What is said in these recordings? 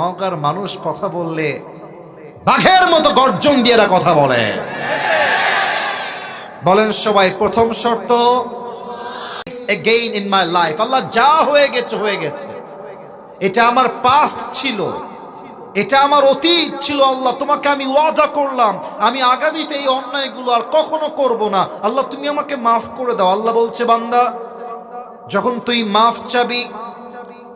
নৌকার মানুষ কথা বললে বাঘের মতো গর্জন দিয়ে কথা বলে। বলেন সবাই, প্রথম শর্ত এগেইন ইন মাই লাইফ আল্লাহ যা হয়ে গেছে হয়ে গেছে। এটা আমার পাস্ট ছিল। এটা আমার অতীত ছিল, আল্লাহ। তোমাকে আমি ওয়াদা করলাম। আমি আগামীতে এই অন্যায়গুলো আর কখনো করব না। আল্লাহ, তুমি আমাকে মাফ করে দাও। আল্লাহ বলছে, বান্দা, যখন তুই মাফ চাবি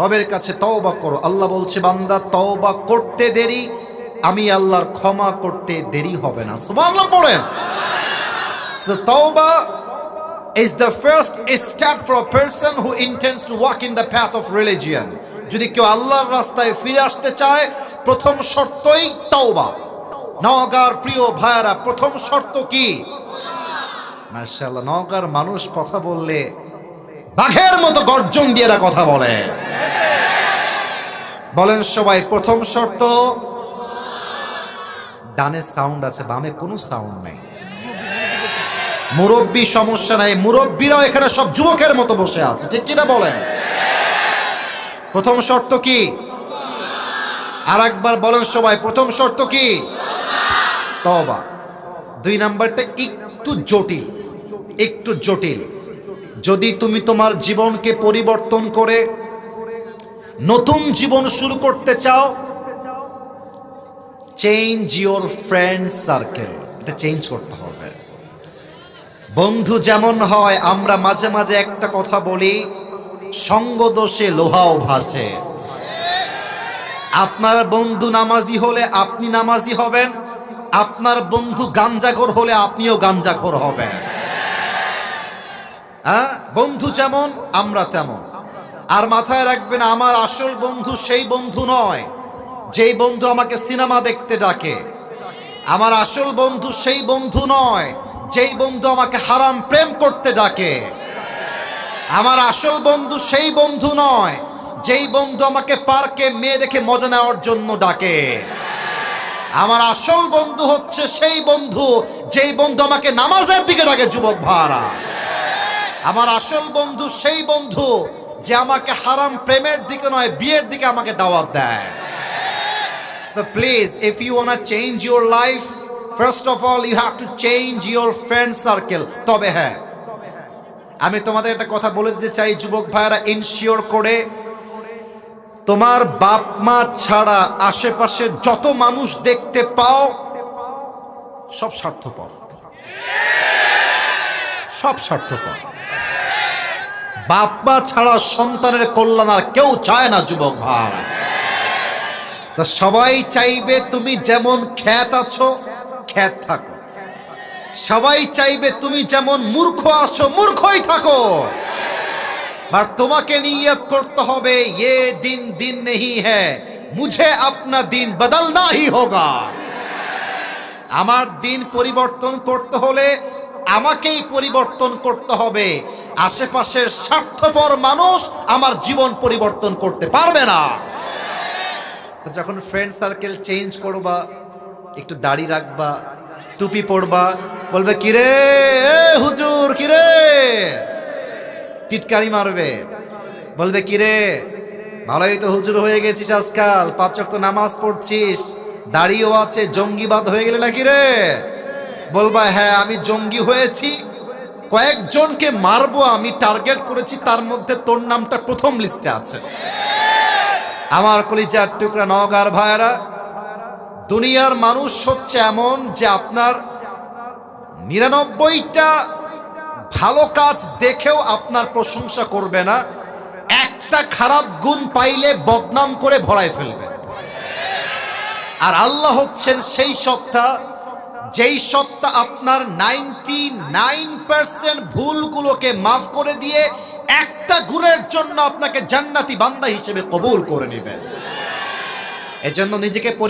রবের কাছে তওবা করো। আল্লাহ বলছে, বান্দা, তওবা করতে দেরি, আমি আল্লাহর ক্ষমা করতে দেরি হবে না। সুবহানাল্লাহ পড়েন। সো তওবা is the first step for a person who intends to walk in the path of religion. যদি কেউ আল্লাহর রাস্তায় ফিরে আসতে চায়, প্রথম শর্তই তওবা। নওগাঁর প্রিয় ভাইয়ারা, প্রথম শর্ত কি? মাশাআল্লাহ, নওগাঁর মানুষ কথা বললে বাঘের মতো গর্জন দিয়ে কথা বলে। বলেন সবাই, প্রথম শর্ত, ডানে সাউন্ড আছে, বামে কোনো সাউন্ড নেই। মুরব্বী সমস্যা নাই মুরব্বীরাও এখানে সব যুবকের মতো বসে আছে, ঠিক কিনা বলেন? প্রথম শর্ত কি? আর একবার বলেন সবাই, প্রথম শর্ত কি? তবা দুই নাম্বারটা একটু জটিল একটু জটিল। যদি তুমি তোমার জীবনকে পরিবর্তন করে নতুন জীবন শুরু করতে চাও? চেঞ্জ ইওর ফ্রেন্ড সার্কেল এটা চেঞ্জ করতে হবে। বন্ধু যেমন হয়, আমরা মাঝে মাঝে একটা কথা বলি, সঙ্গ দোষে লোহাও ভাসে। আপনার বন্ধু নামাজি হলে আপনি নামাজি হবেন, আপনার বন্ধু গাঞ্জাখোর হলে আপনিও গাঞ্জাখোর হবেন। হ্যাঁ? বন্ধু যেমন, আমরা তেমন। আর মাথায় রাখবেন, আমার আসল বন্ধু সেই বন্ধু নয়, যেই বন্ধু আমাকে সিনেমা দেখতে ডাকে। আমার আসল বন্ধু সেই বন্ধু নয়, যেই বন্ধু আমাকে হারাম প্রেম করতে ডাকে। আমার আসল বন্ধু সেই বন্ধু নয়, যেই বন্ধু আমাকে পার্কে মেয়ে দেখে মজা নেওয়ার জন্য ডাকে। আমার আসল বন্ধু হচ্ছে সেই বন্ধু, যেই বন্ধু আমাকে নামাজের দিকে ডাকে, যুবক ভাড়া আমার আসল বন্ধু সেই বন্ধু যে আমাকে হারাম প্রেমের দিকে নয় বিয়ের দিকে আমাকে দাওয়াত দেয়। So please if you to change your life, first of all, you have to change your friend circle. তবে হ্যাঁ আমি তোমাদের একটা কথা বলে দিতে চাই যুবক ভাইয়েরা ইনশিওর করে তোমার বাপ মা ছাড়া আশেপাশে যত মানুষ দেখতে পাও সব স্বার্থপর। সব স্বার্থপর। বাপমা ছাড়া সন্তানের কল্যাণ আর কেউ চায় না, যুবক ভাই। তো সবাই চাইবে তুমি যেমন খ্যাত আছো, খ্যাত থাকো। সবাই চাইবে তুমি যেমন মূর্খ আছো, মূর্খই থাকো। আর তোমাকে নিয়ত করতে হবে, এ দিন দিন নেই হ্যাঁ মুঝে আপনা দিন বদলনা হি হোগা। আমার দিন পরিবর্তন করতে হলে আমাকেই পরিবর্তন করতে হবে। আশেপাশের স্বার্থপর মানুষ আমার জীবন পরিবর্তন করতে পারবে না। তো যখন ফ্রেন্ড সার্কেল চেঞ্জ করবা, একটু দাড়ি রাখবা, টুপি পরবা, বলবে, কিরে হুজুর, কিরে? টিটকারি মারবে। বলবে, কিরে, ভালোই তো হুজুর হয়ে গেছিস আজকাল, পাঁচ ওয়াক্ত নামাজ পড়ছিস, দাড়িও আছে, জঙ্গিবাদ হয়ে গেলে নাকি রে? বলবা হ্যাঁ আমি জঙ্গি হয়েছি কয়েকজনকে মারবো, আমি টার্গেট করেছি, তার মধ্যে তোর নামটা প্রথম লিস্টে আছে। আমার কলিজার টুকরা নগার ভাইয়ারা, দুনিয়ার মানুষ হচ্ছে এমন যে আপনার নিরানব্বইটা ভালো কাজ দেখেও আপনার প্রশংসা করবে না, একটা খারাপ গুণ পাইলে বদনাম করে ভরায় ফেলবে। আর আল্লাহ হচ্ছেন সেই সত্তা যেই সত্তা আপনার নাইনটি নাইন পার্সেন্ট ভুলগুলোকে মাফ করে দিয়ে একটা গুণের জন্য আপনাকে জান্নাতি বান্দা হিসেবে কবুল করে নেবেন। এজন্য নিজেকে পরি